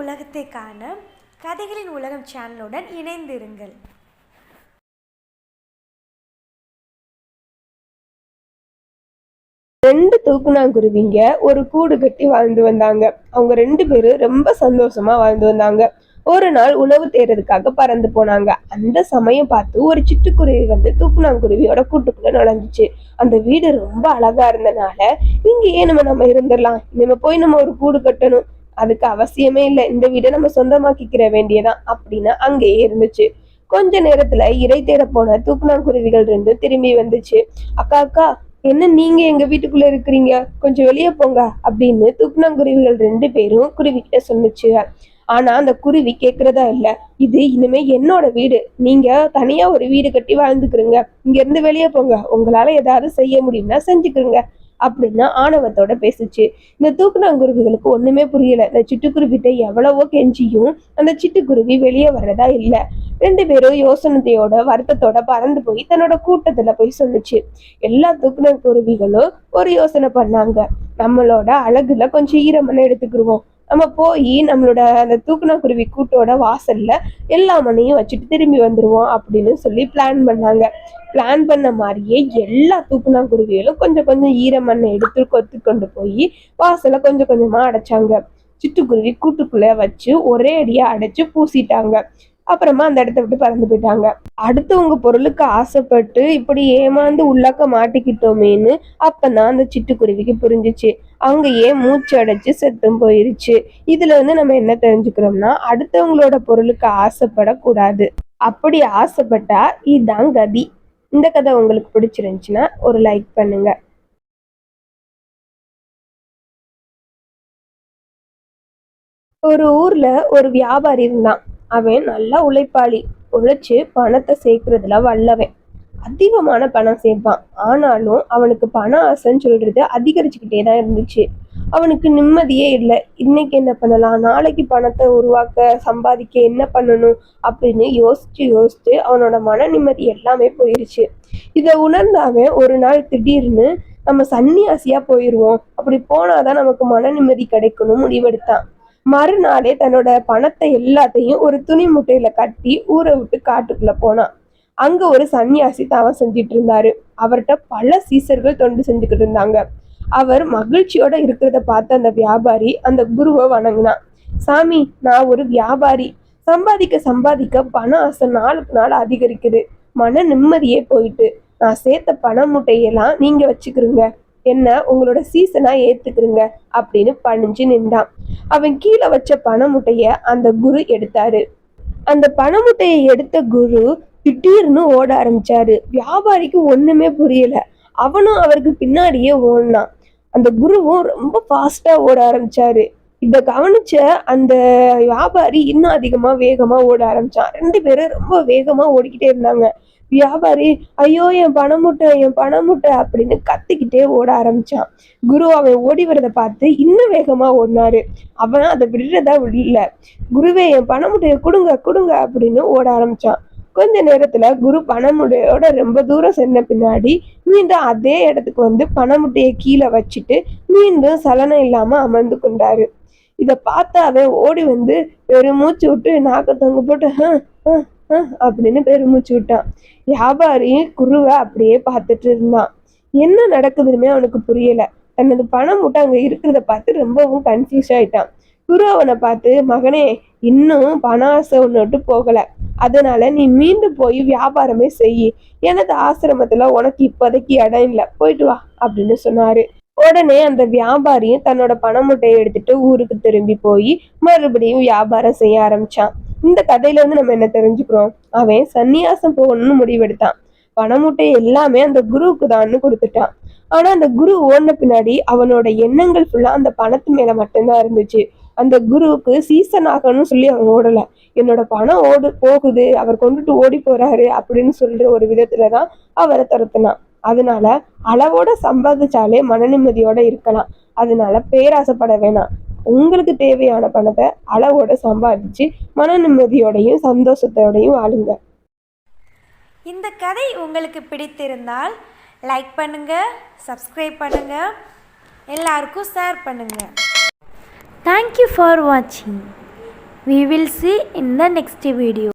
உலகத்தை காண கதைகளின் உலகம் சேனலுடன் இணைந்திருங்கள். ரெண்டு தூக்குனாங்குருவிங்க ஒரு கூடு கட்டி வாழ்ந்து வந்தாங்க. அவங்க ரெண்டு பேரும் ரொம்ப சந்தோஷமா வாழ்ந்து வந்தாங்க. ஒரு நாள் உணவு தேடுறதுக்காக பறந்து போனாங்க. அந்த சமயம் பார்த்து ஒரு சிட்டுக்குருவி வந்து தூக்குனாங்குருவியோட கூட்டுக்குள்ள நுழைஞ்சிச்சு. அந்த வீடு ரொம்ப அழகா இருந்தனால இங்கேயே நம்ம நம்ம இருந்துடலாம். நம்ம போய் நம்ம ஒரு கூடு கட்டணும். அதுக்கு அவசியமே இல்லை. இந்த வீடை நம்ம சொந்தமாக்கிக்கிற வேண்டியதான் அப்படின்னு அங்கேயே இருந்துச்சு. கொஞ்ச நேரத்துல இறை தேட போன தூக்குநாங்குருவிகள் ரெண்டு திரும்பி வந்துச்சு. அக்கா அக்கா என்ன நீங்க எங்க வீட்டுக்குள்ள இருக்கிறீங்க? கொஞ்சம் வெளியே போங்க அப்படின்னு தூக்குநாங்குருவிகள் ரெண்டு பேரும் குருவிக்கிட்ட சொன்னுச்சு. ஆனா அந்த குருவி கேக்குறதா இல்ல. இது இனிமே என்னோட வீடு. நீங்க தனியா ஒரு வீடு கட்டி வாழ்ந்துக்கிறீங்க. இங்க இருந்து வெளியே போங்க. உங்களால ஏதாவது செய்ய முடியும்னா செஞ்சுக்கிறீங்க அப்படின்னு ஆணவத்தோட பேசுச்சு. இந்த தூக்குனாங்குருவிகளுக்கு ஒண்ணுமே புரியல. இந்த சிட்டுக்குருவிட்ட எவ்வளவோ கெஞ்சியும் அந்த சிட்டுக்குருவி வெளியே வர்றதா இல்ல. ரெண்டு பேரும் யோசனத்தையோட வருத்தத்தோட பறந்து போய் தன்னோட கூட்டத்துல போய் சொல்லுச்சு. எல்லா தூக்குனாங்குருவிகளும் ஒரு யோசனை பண்ணாங்க. நம்மளோட அழகுல கொஞ்சம் ஈரமண்ணை எடுத்துக்கிருவோம். நம்ம போய் நம்மளோட அந்த தூக்குனாங்குருவி கூட்டோட வாசல்ல எல்லா மண்ணையும் வச்சுட்டு திரும்பி வந்துருவோம் அப்படின்னு சொல்லி பிளான் பண்ணாங்க. பிளான் பண்ண மாதிரியே எல்லா தூக்குனாங்குருவிகளும் கொஞ்சம் கொஞ்சம் ஈரமண்ணை எடுத்து கொத்து கொண்டு போய் வாசலை கொஞ்சம் கொஞ்சமா அடைச்சாங்க. சிட்டுக்குருவி கூட்டுக்குள்ள வச்சு ஒரே அடியா அடைச்சு பூசிட்டாங்க. அப்புறமா அந்த இடத்த விட்டு பறந்து போயிட்டாங்க. அடுத்தவங்க பொருளுக்கு ஆசைப்பட்டு இப்படி ஏமாந்து உள்ளாக்க மாட்டிக்கிட்டோமேன்னு அப்பதான் அந்த சிட்டுக்குருவிக்கு புரிஞ்சிச்சு. அவங்க ஏன் மூச்சு அடைச்சு செத்தும் போயிருச்சு. இதுல இருந்து நம்ம என்ன தெரிஞ்சுக்கிறோம்னா அடுத்தவங்களோட பொருளுக்கு ஆசைப்படக்கூடாது. அப்படி ஆசைப்பட்டா இதுதான் கதி. இந்த கதை உங்களுக்கு பிடிச்சிருந்துச்சுன்னா ஒரு லைக் பண்ணுங்க. ஒரு ஊர்ல ஒரு வியாபாரி இருந்தான். அவன் நல்லா உழைப்பாளி. உழைச்சு பணத்தை சேர்க்கறதுல வல்லவன். அதிகமான பணம் சேர்ப்பான். ஆனாலும் அவனுக்கு பண ஆசைன்னு சொல்றது அதிகரிச்சுக்கிட்டே தான் இருந்துச்சு. அவனுக்கு நிம்மதியே இல்லை. இன்னைக்கு என்ன பண்ணலாம்? நாளைக்கு பணத்தை உருவாக்க சம்பாதிக்க என்ன பண்ணணும்? அப்படின்னு யோசிச்சு யோசிச்சு அவனோட மன நிம்மதி எல்லாமே போயிருச்சு. இதை உணர்ந்த அவன் ஒரு நாள் திடீர்னு நம்ம சன்னியாசியா போயிடுவோம் அப்படி போனாதான் நமக்கு மன நிம்மதி கிடைக்கணும் முடிவெடுத்தான். மறுநாளே தன்னோட பணத்தை எல்லாத்தையும் ஒரு துணி முட்டையில கட்டி ஊரை விட்டு காட்டுக்குள்ள போனான் அங்க ஒரு சன்னியாசி தவம் செஞ்சிட்டு இருந்தாரு. அவர்கிட்ட பல சீசர்கள் தொண்டு செஞ்சுக்கிட்டு இருந்தாங்க. அவர் மகிழ்ச்சியோட இருக்கிறத பார்த்த அந்த வியாபாரி அந்த குருவை வணங்கினான் சாமி நான் ஒரு வியாபாரி. சம்பாதிக்க சம்பாதிக்க பண ஆசை நாளுக்கு நாள் அதிகரிக்குது. மன நிம்மதியே போயிட்டு. நான் சேர்த்த பண முட்டையெல்லாம் நீங்க வச்சுக்கிறீங்க என்ன உங்களோட சீசனா ஏத்துக்கிறீங்க அப்படின்னு பணிஞ்சு நின்றான். அவன் கீழே வச்ச பணமுட்டைய அந்த குரு எடுத்தாரு. அந்த பணமுட்டையை எடுத்த குரு திடீர்னு ஓட ஆரம்பிச்சாரு. வியாபாரிக்கு ஒண்ணுமே புரியல. அவனும் அவருக்கு பின்னாடியே ஓடினான். அந்த குருவும் ரொம்ப ஃபாஸ்டா ஓட ஆரம்பிச்சாரு. இத கவனிச்ச அந்த வியாபாரி இன்னும் அதிகமா வேகமா ஓட ஆரம்பிச்சான். ரெண்டு பேரும் ரொம்ப வேகமா ஓடிக்கிட்டே இருந்தாங்க. வியாபாரி ஐயோ என் பணமுட்டை என் பணமுட்டை அப்படின்னு கத்திக்கிட்டே ஓட ஆரம்பிச்சான். குரு அவன் ஓடி வரதை பார்த்து இன்னும் வேகமா ஓடினாரு. அவன் அதை விடுறதா விடல குருவே என் பணமுட்டையை கொடுங்க கொடுங்க அப்படின்னு ஓட ஆரம்பிச்சான். கொஞ்ச நேரத்துல குரு பணமுட்டையோட ரொம்ப தூரம் சென்ன பின்னாடி மீண்டும் அதே இடத்துக்கு வந்து பணமுட்டையை கீழே வச்சுட்டு மீண்டும் சலனம் இல்லாம அமர்ந்து கொண்டாரு. இதை பார்த்து அவன் ஓடி வந்து பெருமூச்சு விட்டு நாக்க தொங்க போட்டு ஹம்" அப்படின்னு பெருமூச்சு விட்டான். வியாபாரி குருவை அப்படியே பார்த்துட்டு இருந்தான். என்ன நடக்குதுன்னு அவனுக்கு புரியல. தனது பணம் மூட்டை அங்க இருக்கிறத பார்த்து ரொம்பவும் கன்ஃபியூஸ் ஆயிட்டான். குரு அவனை பார்த்து மகனே இன்னும் பண ஆசை ஒன்று விட்டு போகல. அதனால நீ மீண்டும் போய் வியாபாரமே செய் எனது ஆசிரமத்துல உனக்கு இப்போதைக்கு இடம் இல்லை. போயிட்டு வா அப்படின்னு சொன்னாரு. உடனே அந்த வியாபாரியும் தன்னோட பணமுட்டையை எடுத்துட்டு ஊருக்கு திரும்பி போய் மறுபடியும் வியாபாரம் செய்ய ஆரம்பிச்சான். இந்த கதையில இருந்து நம்ம என்ன தெரிஞ்சுக்கிறோம்? அவன் சன்னியாசம் போகணும்னு முடிவெடுத்தான். பணமூட்டை எல்லாமே அந்த குருவுக்கு தான்னு கொடுத்துட்டான். ஆனா அந்த குரு ஓடின பின்னாடி அவனோட எண்ணங்கள் ஃபுல்லா அந்த பணத்து மேல மட்டும்தான் இருந்துச்சு. அந்த குருவுக்கு சீசன் ஆகணும்னு சொல்லி அவன் ஓடல. என்னோட பணம் ஓடு போகுது அவர் கொண்டுட்டு ஓடி போறாரு அப்படின்னு சொல்ற ஒரு விதத்துலதான் அவரை துரத்துனான். அதனால அளவோட சம்பாதிச்சாலே மன நிம்மதியோட இருக்கலாம். அதனால பேராசைப்பட வேணாம். உங்களுக்கு தேவையான பணத்தை அளவோட சம்பாதிச்சு மன நிம்மதியோடையும் சந்தோஷத்தோடையும் வாழுங்க. இந்த கதை உங்களுக்கு பிடித்திருந்தால் லைக் பண்ணுங்க சப்ஸ்கிரைப் பண்ணுங்க எல்லாருக்கும் ஷேர் பண்ணுங்க. தேங்க்யூ ஃபார் வாட்சிங் we will see in the next video